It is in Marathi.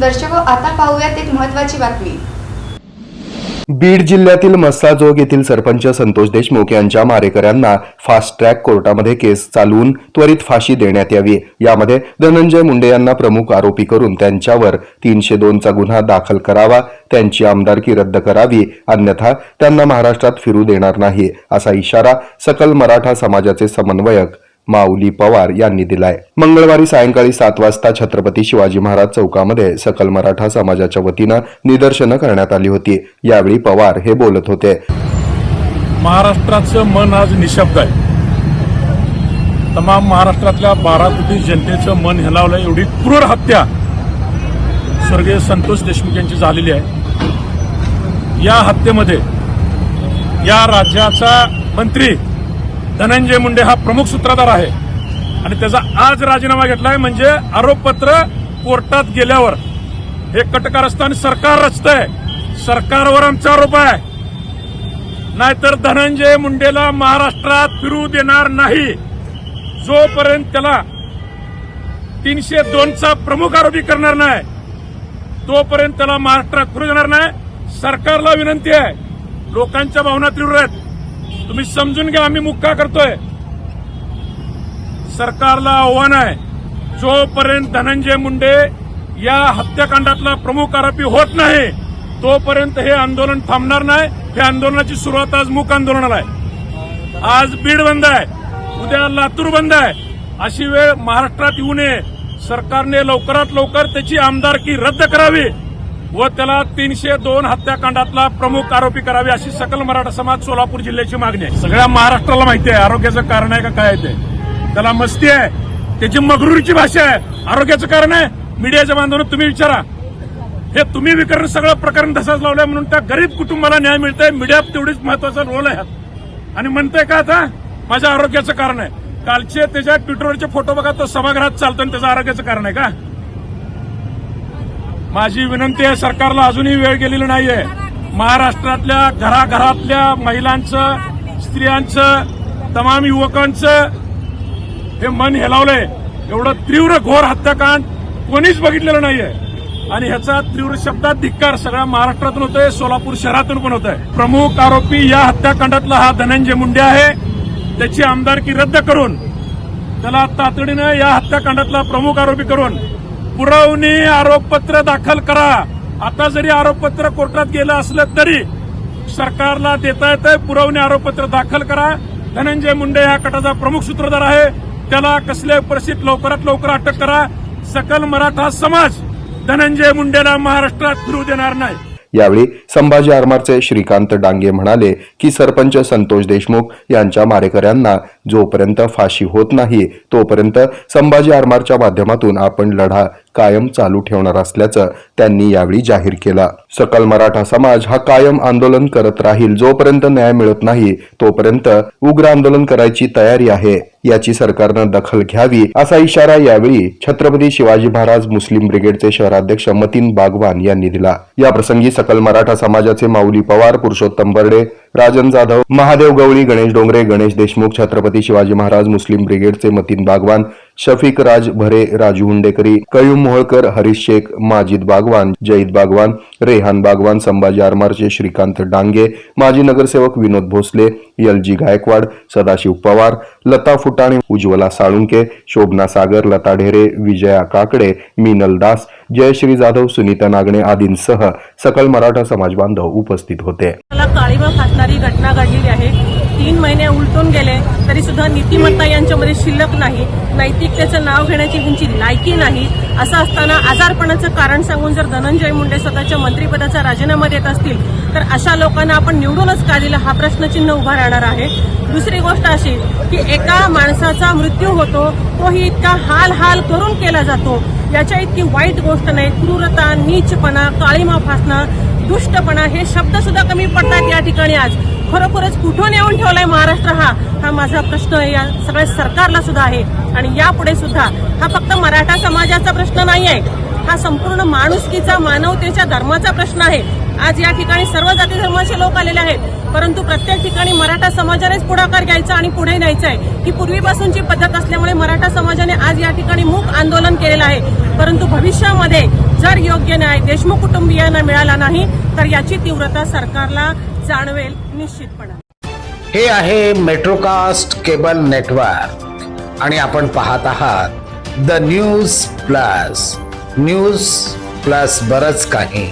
दर्शक आता पाहूयात एक महत्वाची बातमी. बीड जिल्ह्यातील मस्साजोग येथील सरपंच संतोष देशमुख यांच्या मारेकऱ्यांना फास्ट ट्रॅक कोर्टामध्ये केस चालवून त्वरित फाशी देण्यात यावी. यामध्ये धनंजय मुंडे यांना प्रमुख आरोपी करून त्यांच्यावर तीनशे दोनचा गुन्हा दाखल करावा त्यांची आमदारकी रद्द करावी अन्यथा त्यांना महाराष्ट्रात फिरू देणार नाही असा इशारा सकल मराठा समाजाचे समन्वयक माऊली पवार यांनी दिलाय. मंगळवारी सायंकाळी सात वाजता छत्रपती शिवाजी महाराज चौकामध्ये सकल मराठा समाजाच्या वतीनं निदर्शनं करण्यात आली होती. यावेळी पवार हे बोलत होते. महाराष्ट्राचं मन आज निशब्द आहे. तमाम महाराष्ट्रातल्या बारा कोटी जनतेचं मन हलावलं एवढी क्रूर हत्या स्वर्गीय संतोष देशमुख यांची झालेली आहे. या हत्येमध्ये या राज्याचा मंत्री धनंजय मुंडे हा प्रमुख सूत्रधार आहे. आणि त्याचा आज राजीनामा घेतलाय म्हणजे आरोपपत्र कोर्टात गेल्यावर. हे कटकारस्थान सरकार रचतंय. सरकारवर आमचा आरोप आहे. नाहीतर धनंजय मुंडेला महाराष्ट्रात फिरू देणार नाही. जोपर्यंत त्याला तीनशे दोनचा प्रमुख आरोपी करणार नाही तोपर्यंत त्याला महाराष्ट्रात फिरू देणार नाही. सरकारला विनंती आहे. लोकांच्या भावना तीव्र आहेत. तुम्ही समजून घ्या आम्ही मुक्का करतोय. सरकारला आव्हान आहे. जोपर्यंत धनंजय मुंडे या हत्याकांडातला प्रमुख आरोपी होत नाही तोपर्यंत हे आंदोलन थांबणार नाही. हे आंदोलनाची सुरुवात आज मूक आंदोलनाला आहे. आज बीड बंद आहे. उद्या लातूर बंद आहे. अशी वेळ महाराष्ट्रात येऊ नये. सरकारने लवकरात लवकर त्याची आमदारकी रद्द करावी. व त्याला तीनशे दोन हत्याकांडातला प्रमुख आरोपी करावे अशी सकल मराठा समाज सोलापूर जिल्ह्याची मागणी आहे. सगळ्या महाराष्ट्राला माहिती आहे आरोग्याचं कारण आहे का काय ते. त्याला मस्ती आहे त्याची मगरुरीची भाषा आहे आरोग्याचं कारण आहे. मीडियाच्या बांधवांना तुम्ही विचारा. हे तुम्ही विकरण सगळं प्रकरण तसाच लावलंय म्हणून त्या गरीब कुटुंबाला न्याय मिळतोय. मीडिया तेवढीच महत्त्वाचा रोल आहे. आणि म्हणतंय का आता? माझ्या आरोग्याचं कारण आहे. कालचे त्याच्या ट्विटरवरचे फोटो बघा तो सभागृहात चालतो आणि त्याचं आरोग्याचं कारण आहे का? माझी विनंती आहे सरकारला अजूनही वेळ गेलेली नाहीये. महाराष्ट्रातल्या घराघरातल्या महिलांचं स्त्रियांचं तमाम युवकांचं हे मन हेलावलंय. एवढं तीव्र घोर हत्याकांड कोणीच बघितलेलं नाहीये. आणि ह्याचा तीव्र शब्दात धिक्कार सगळ्या महाराष्ट्रातून होतोय सोलापूर शहरातून पण होत आहे प्रमुख आरोपी या हत्याकांडातला हा धनंजय मुंडे आहे. त्याची आमदारकी रद्द करून त्याला तातडीनं या हत्याकांडातला प्रमुख आरोपी करून पुरवणी आरोपपत्र दाखल करा. आता जरी आरोपपत्र कोर्टात गेलं असलं तरी सरकारला देता येतंय. पुरवणी आरोपपत्र दाखल करा. धनंजय मुंडे ह्या कटाचा प्रमुख सूत्रधार आहे. त्याला कसल्याही परिस्थितीत लवकरात लवकर अटक करा. सकल मराठा समाज धनंजय मुंडेला महाराष्ट्रात फिरू देणार नाही. यावेळी संभाजी आरमारचे श्रीकांत डांगे म्हणाले की सरपंच संतोष देशमुख यांच्या मारेकऱ्यांना जोपर्यंत फाशी होत नाही तोपर्यंत संभाजी आरमारच्या माध्यमातून आपण लढा कायम चालू ठेवणार असल्याचं त्यांनी यावेळी जाहीर केला. सकल मराठा समाज हा कायम आंदोलन करत राहील. जोपर्यंत न्याय मिळत नाही तोपर्यंत उग्र आंदोलन करायची तयारी आहे. याची सरकारनं दखल घ्यावी असा इशारा यावेळी छत्रपती शिवाजी महाराज मुस्लिम ब्रिगेडचे शहराध्यक्ष मतीन बागवान यांनी दिला. या प्रसंगी सकल मराठा समाजाचे माऊली पवार पुरुषोत्तम बर्डे राजन जाधव महादेव गवळी गणेश डोंगरे गणेश देशमुख छत्रपती शिवाजी महाराज मुस्लिम ब्रिगेडचे मतीन बागवान शफिक राज भरे राजू हुंडेकरी कयूम मोहळकर हरीश शेख माजिद बागवान जईद बागवान रेहान बागवान संभाजी आरमारचे श्रीकांत डांगे माजी नगरसेवक विनोद भोसले एलजी गायकवाड सदाशिव पवार लता फुटाणे उज्ज्वला साळुंके शोभना सागर लता ढेरे विजया काकडे मीनल दास जयश्री जाधव सुनीता नागणे आदींसह सकल मराठा समाज बांधव उपस्थित होते. मला काळीमा फासणारी घटना घडलेली आहे. तीन महिने उलटून गेले तरी सुद्धा नीतिमत्ता यांच्यामध्ये शिल्लक नाही नैतिकतेचं नाव घेण्याची त्यांची लायकी नाही असं असताना आजारपणाचं कारण सांगून जर धनंजय मुंडे स्वतःच्या मंत्रिपदाचा राजीनामा देत असतील तर अशा लोकांना आपण निवडूनच का दिलं? हा प्रश्नचिन्ह उभा राहणार आहे. दुसरी गोष्ट अशी की एका माणसाचा मृत्यू होतो तोही इतका हाल हाल करून केला जातो. याच्या इतकी वाईट गोष्ट नाही क्रूरता नीचपणा काळीमा फासणं दुष्टपणा हे शब्द सुद्धा कमी पडतात या ठिकाणी आज. खरोखरच कुठून येऊन ठेवलाय महाराष्ट्र हा? हा माझा प्रश्न या सगळ्या सरकारला सुद्धा आहे. आणि यापुढे सुद्धा हा फक्त मराठा समाजाचा प्रश्न नाही आहे हा संपूर्ण माणुसकीचा मानवतेच्या धर्माचा प्रश्न आहे. आज या ठिकाणी सर्व जाती धर्माचे लोक आलेले आहेत. परंतु प्रत्येक ठिकाणी मराठा समाजानेच पुढाकार घ्यायचा आणि पुढे न्यायचा आहे ही पूर्वीपासूनची पद्धत असल्यामुळे मराठा समाजाने आज या ठिकाणी मूक आंदोलन केलेलं आहे. परंतु भविष्यामध्ये जर योग्य न्याय देशमुख कुटुंबियांना मिळाला नाही तर याची तीव्रता सरकारला जाणवेल निश्चितपणे. हे आहे मेट्रोकास्ट केबल नेटवर्क आणि आपण पाहत आहात the news plus news plus बरच काही.